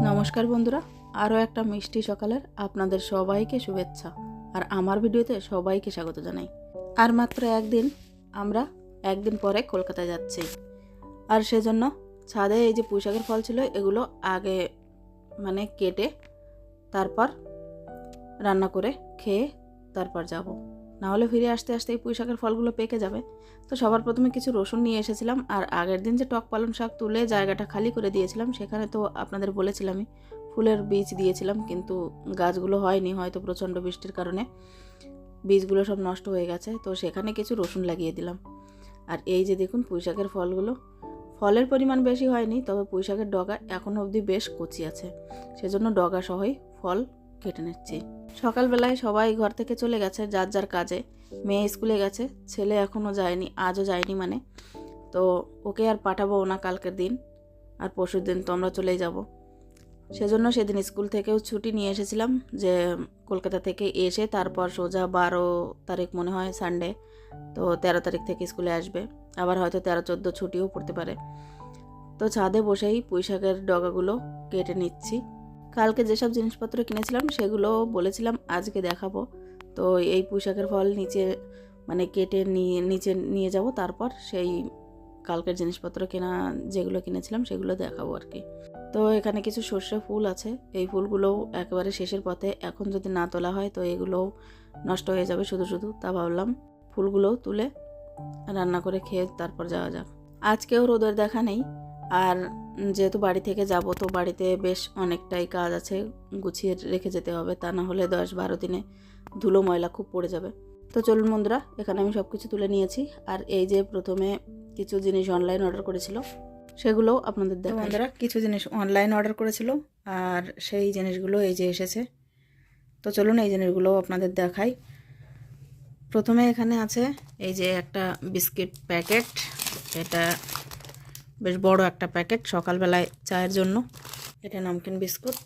নমস্কার বন্ধুরা, আরও একটা মিষ্টি সকালের আপনাদের সবাইকে শুভেচ্ছা আর আমার ভিডিওতে সবাইকে স্বাগত জানাই। আর মাত্র একদিন আমরা একদিন পরে কলকাতায় যাচ্ছি। আর সেজন্য ছাদে এই যে পুঁইশাকের ফল ছিল, এগুলো আগে মানে কেটে তারপর রান্না করে খেয়ে তারপর যাব। নাহলে ফিরে আসতে আসতে এই পুঁইশাকের ফলগুলো পেকে যাবে। তো সবার প্রথমে কিছু রসুন নিয়ে এসেছিলাম, আর আগের দিন যে টক পালং শাক তুলে জায়গাটা খালি করে দিয়েছিলাম, সেখানে তো আপনাদের বলেছিলামই, ফুলের বীজ দিয়েছিলাম, কিন্তু গাছগুলো হয়নি, হয়তো প্রচণ্ড বৃষ্টির কারণে। বীজগুলো সব নষ্ট হয়ে গেছে, তো সেখানে কিছু রসুন লাগিয়ে দিলাম। আর এই যে দেখুন পুঁইশাকের ফলগুলো, ফলের পরিমাণ বেশি হয়নি, তবে পুঁই শাকের ডগা এখনও অবধি বেশ কচি আছে। সেজন্য ডগা সহই ফল কেটে নিচ্ছি। সকালবেলায় সবাই ঘর থেকে চলে গেছে যার যার কাজে। মেয়ে স্কুলে গেছে, ছেলে এখনও যায়নি, আজও যায়নি মানে। তো ওকে আর পাঠাবো না কালকের দিন, আর পরশুর দিন তো আমরা চলেই যাব। সেজন্য সেদিন স্কুল থেকেও ছুটি নিয়ে এসেছিলাম যে কলকাতা থেকে এসে তারপর সোজা বারো তারিখ মনে হয় সানডে তো তেরো তারিখ থেকে স্কুলে আসবে। আবার হয়তো তেরো চোদ্দ ছুটিও পড়তে পারে। তো ছাদে বসেই পুঁইশাকের ডগাগুলো কেটে নিচ্ছি। কালকে যেসব জিনিসপত্র কিনেছিলাম, সেগুলো বলেছিলাম, আজকে দেখাবো। তো এই পুঁইশাকের ফল নিচে মানে কেটে নিয়ে, নিচে নিয়ে যাব, তারপর সেই কালকের জিনিসপত্র কেনা, যেগুলো কিনেছিলাম, সেগুলো দেখাবো আর কি তো এখানে কিছু সর্ষে ফুল আছে। এই ফুলগুলোও একেবারে শেষের পথে, এখন যদি না তোলা হয়, তো এগুলোও নষ্ট হয়ে যাবে শুধু শুধু, তা ভাবলাম ফুলগুলোও তুলে রান্না করে খেয়ে তারপর যাওয়া যাক। আজকেও রোদের দেখা নেই। আর যেহেতু বাড়ি থেকে যাব তো বাড়িতে বেশ অনেকটাই কাজ আছে গুছিয়ে রেখে যেতে হবে। তা না হলে দশ বারো দিনে ধুলো ময়লা খুব পড়ে যাবে। তো চলুন বন্ধুরা এখানে আমি সব কিছু তুলে নিয়েছি। আর এই যে প্রথমে কিছু জিনিস অনলাইন অর্ডার করেছিল সেগুলোও আপনাদের দেখ বন্ধুরা কিছু জিনিস অনলাইন অর্ডার করেছিল আর সেই জিনিসগুলো এই যে এসেছে। তো চলুন এই জিনিসগুলোও আপনাদের দেখাই। প্রথমে এখানে আছে এই যে একটা বিস্কিট প্যাকেট এটা বেশ বড় একটা প্যাকেট সকালবেলায় চায়ের জন্য। এটা নামকিন বিস্কুট।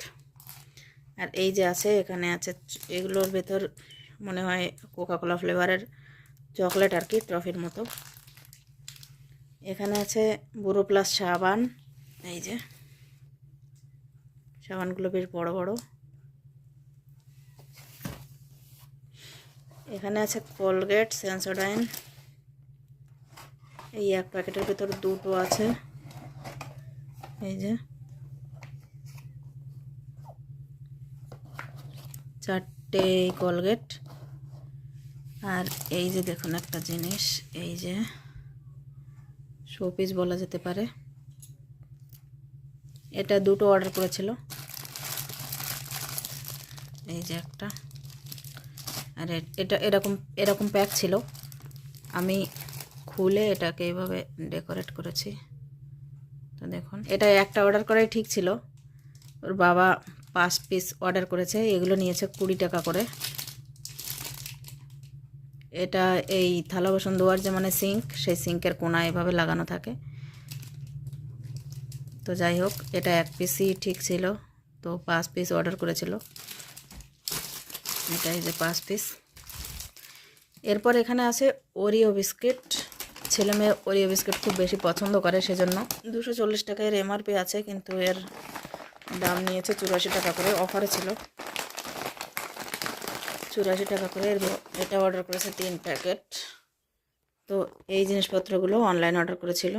আর এই যে আছে, এখানে আছে এগুলোর ভেতর মনে হয় কোকাকোলা ফ্লেভারের চকলেট আর কি, ট্রফির মতো। এখানে আছে বুড়ো প্লাস সাবান, এই যে। সাবানগুলো বেশ বড় বড়। এখানে আছে কোলগেট, সেন্সোডাইন। এই এক প্যাকেটের ভেতর দুটো আছে। এই যে। চারটে কোলগেট। আর এই যে দেখুন একটা জিনিস, এই যে শোপিস বলা যেতে পারে। এটা দুটো অর্ডার করেছিল। এই যে একটা। আর এটা এরকম এরকম প্যাক ছিল। আমি খুলে এটাকে এইভাবে ডেকোরেট করেছি। তো দেখুন, এটা একটা অর্ডার করাই ঠিক ছিল। ওর বাবা পাঁচ পিস অর্ডার করেছে, এগুলো নিয়েছে কুড়ি টাকা করে। এটা এই থালা বাসন ধোয়ার যে মানে সিঙ্ক, সেই সিঙ্কের কোনা এভাবে লাগানো থাকে। তো যাই হোক, এটা এক পিসই ঠিক ছিল। তো পাঁচ পিস অর্ডার করেছিল। এটা এই যে পাঁচ পিস। এরপর এখানে আছে ওরিও বিস্কিট। ছেলে মেয়ে ওরিও বিস্কিট খুব বেশি পছন্দ করে সেজন্য। দুশো চল্লিশ টাকা এর এমআরপি আছে, কিন্তু এর দাম নিয়েছে চুরাশি টাকা করে অফারে ছিল। চুরাশি টাকা করে এটা অর্ডার করেছে তিন প্যাকেট তো এই জিনিসপত্রগুলো অনলাইন অর্ডার করেছিল।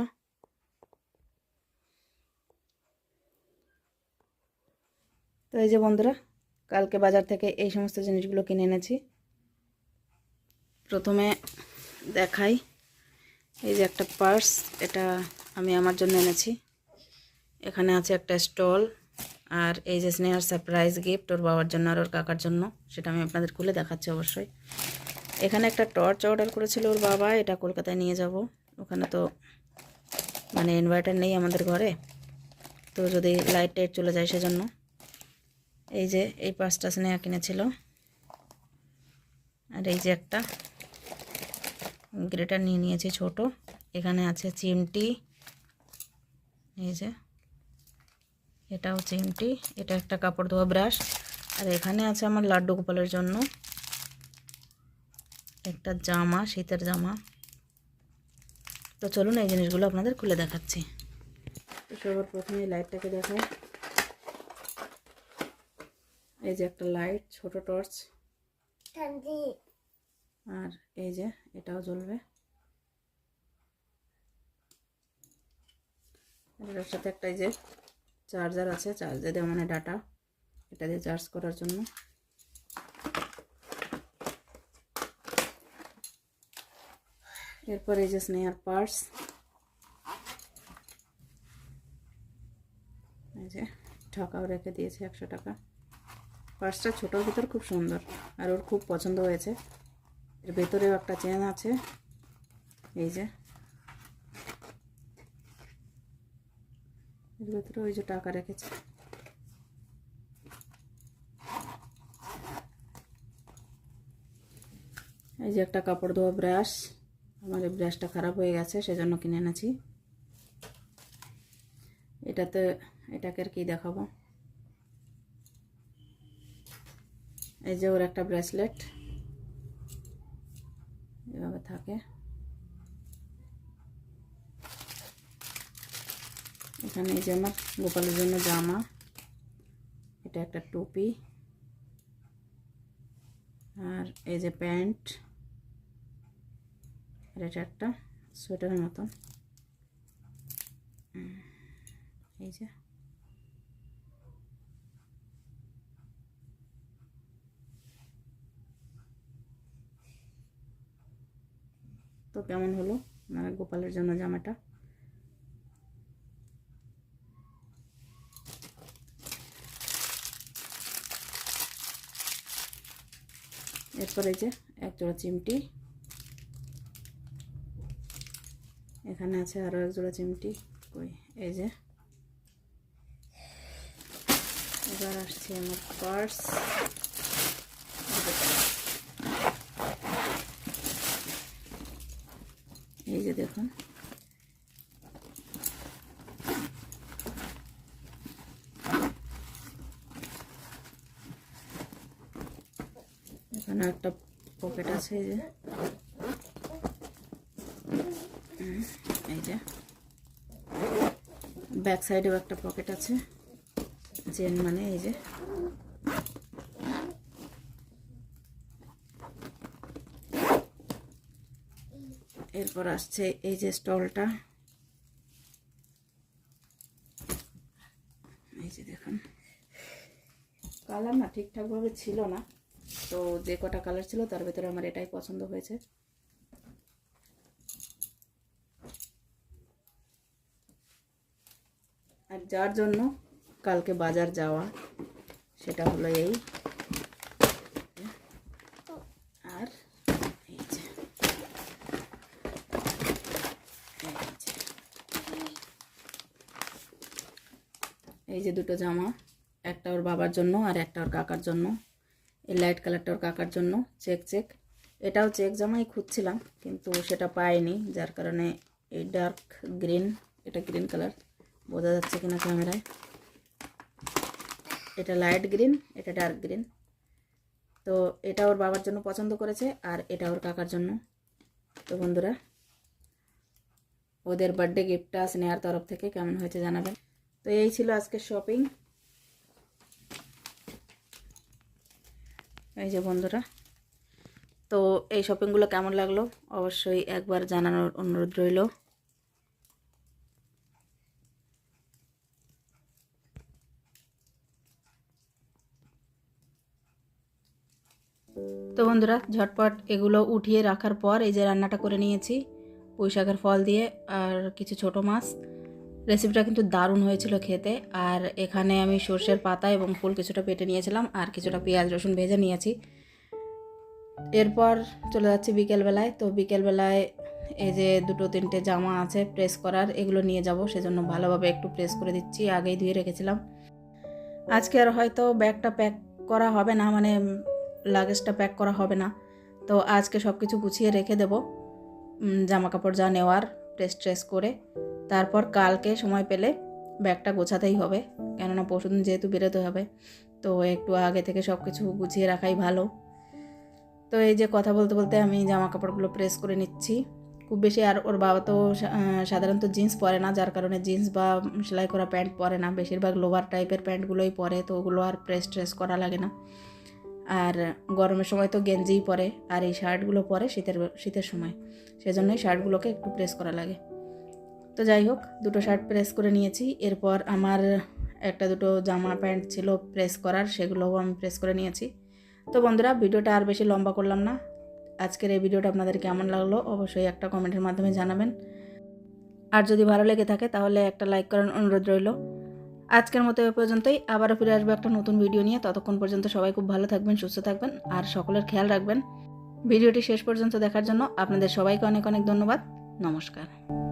তো এই যে বন্ধুরা, কালকে বাজার থেকে এই সমস্ত জিনিসগুলো কিনে এনেছি। প্রথমে দেখাই এই যে একটা পার্স, এটা আমি আমার জন্য এনেছি। এখানে আছে একটা স্টল আর এই যে স্নেহার সারপ্রাইজ গিফট ওর বাবার জন্য আর ওর কাকার জন্য, সেটা আমি আপনাদের খুলে দেখাচ্ছি অবশ্যই। এখানে একটা টর্চ অর্ডার করেছিল ওর বাবা, এটা কলকাতায় নিয়ে যাব। ওখানে তো মানে ইনভার্টার নেই আমাদের ঘরে, তো যদি লাইট টাইট চলে যায় সেজন্য। এই যে এই পাঁচটা স্নেহা কিনেছিল। আর এই যে একটা গ্রেটার নিয়ে নিয়েছি ছোট। এখানে আছে চিমটি। এই যে, এটাও চিমটি। এটা একটা কাপড় ধোয়া ব্রাশ। আর এখানে আছে আমার লাড্ডু গোপালের জন্য। একটা জামা, শীতের জামা। তো চলুন এই জিনিসগুলো আপনাদের খুলে দেখাচ্ছি। তো সবার প্রথমে লাইটটাকে দেখাই। এই যে একটা লাইট, ছোট টর্চ। আর এই যে এটাও জ্বলবে। এটার সাথে একটা যে চার্জার আছে চার্জার দেওয়া মানে ডাটা এটা দিয়ে চার্জ করার জন্য। এরপর এই যে স্নেহার পার্স এই যে টাকাও রেখে দিয়েছে একশো টাকা। পার্সটা ছোটোর ভিতর খুব সুন্দর, আর ওর খুব পছন্দ হয়েছে। এর ভেতরেও একটা চেন আছে। এই যে। এর ভেতরে ওই যে টাকা রেখেছে। এই যে একটা কাপড় ধোয়া ব্রাশ আমার এই ব্রাশটা খারাপ হয়ে গেছে, সেজন্য কিনে এনেছি। এটাতে, এটাকে আর কি দেখাবো। এই যে ওর একটা ব্রেসলেট এভাবে থাকে এখানে এই যে আমার গোপালের জন্য জামা। এটা একটা টুপি। আর এই যে প্যান্ট। আর এটা একটা সোয়েটারের মতন। এই যে। তো কেমন হলো? আমার গোপালের জন্য জামাটা? এরপরে যে এক জোড়া চিমটি। এখানে আছে আরও এক জোড়া চিমটি। কই? এই যে। এবার আসছে আমার পার্স এই যে দেখুন। এখানে একটা পকেট আছে এই যে। এই যে। ব্যাক সাইডেও একটা পকেট আছে। চেন মানে এই যে। এরপর আসছে এই যে স্টলটা। এই যে দেখুন। কালার না ঠিকঠাকভাবে ছিল না। তো যে কটা কালার ছিল তার ভেতরে আমার এটাই পছন্দ হয়েছে। আর যার জন্য কালকে বাজার যাওয়া, সেটা হলো এই। আর এই যে এই যে দুটো জামা, একটা ওর বাবার জন্য আর একটা ওর কাকার জন্য। এই লাইট কালারটা ওর কাকার জন্য চেক চেক এটাও চেক জামাই খুঁজছিলাম, কিন্তু সেটা পাইনি, যার কারণে এই ডার্ক গ্রিন এটা গ্রিন কালার বোঝা যাচ্ছে কিনা ক্যামেরায়? এটা লাইট গ্রিন এটা ডার্ক গ্রিন তো এটা ওর বাবার জন্য পছন্দ করেছে, আর এটা ওর কাকার জন্য। তো বন্ধুরা, ওদের বার্থডে গিফটটা স্নেহার তরফ থেকে, কেমন হয়েছে জানাবেন। তো এই ছিল আজকের শপিং এই যে বন্ধুরা, তো এই শপিংগুলো কেমন লাগল? অবশ্যই একবার জানানোর অনুরোধ রইল। তো বন্ধুরা, ঝটপট এগুলো উঠিয়ে রাখার পর এই যে রান্নাটা করে নিয়েছি পুঁই ফল দিয়ে আর কিছু ছোট মাছ। রেসিপিটা কিন্তু দারুণ হয়েছিল খেতে। আর এখানে আমি সর্ষের পাতা এবং ফুল কিছুটা পেটে নিয়েছিলাম আর কিছুটা পেঁয়াজ, রসুন ভেজে নিয়েছি। এরপর চলে যাচ্ছি বিকেলবেলায়। তো বিকেলবেলায় এই যে দুটো, তিনটে জামা আছে প্রেস করার, এগুলো নিয়ে যাব। সেজন্য ভালোভাবে একটু প্রেস করে দিচ্ছি, আগেই ধুয়ে রেখেছিলাম। আজকে আর হয়তো ব্যাগটা প্যাক করা হবে না মানে লাগেজটা প্যাক করা হবে না। তো আজকে সব কিছু গুছিয়ে রেখে দেব। জামা কাপড় যা নেওয়ার প্রেস ট্রেস করে। তারপর কালকে সময় পেলে ব্যাগটা গোছাতেই হবে। কেননা পরশুদিন যেহেতু বেরোতে হবে, তো একটু আগে থেকে সব কিছু গুছিয়ে রাখাই ভালো। তো এই যে কথা বলতে বলতে আমি জামা কাপড়গুলো প্রেস করে নিচ্ছি। খুব বেশি আর ওর বাবা তো সাধারণত জিন্স পরে না, যার কারণে জিন্স বা সেলাই করা প্যান্ট পরে না। বেশিরভাগ লোভার টাইপের প্যান্টগুলোই পরে, তো ওগুলো আর প্রেস ট্রেস করা লাগে না। আর গরমের সময় তো গেঞ্জিই পরে, আর এই শার্টগুলো পরে শীতের শীতের সময়। সেজন্যই শার্টগুলোকে একটু প্রেস করা লাগে। তো যাই হোক, দুটো শার্ট প্রেস করে নিয়েছি। এরপর আমার একটা দুটো জামা প্যান্ট ছিল প্রেস করার, সেগুলোও আমি প্রেস করে নিয়েছি। তো বন্ধুরা, ভিডিওটা আর বেশি লম্বা করলাম না। আজকের এই ভিডিওটা আপনাদের কেমন লাগল অবশ্যই একটা কমেন্টের মাধ্যমে জানাবেন। আর যদি ভালো লেগে থাকে, তাহলে একটা লাইক করার অনুরোধ রইল। আজকের মতো এ পর্যন্তই। আবারও ফিরে আসব একটা নতুন ভিডিও নিয়ে। ততক্ষণ পর্যন্ত সবাই খুব ভালো থাকবেন, সুস্থ থাকবেন, আর সকলের খেয়াল রাখবেন। ভিডিওটি শেষ পর্যন্ত দেখার জন্য আপনাদের সবাইকে অনেক অনেক ধন্যবাদ। নমস্কার।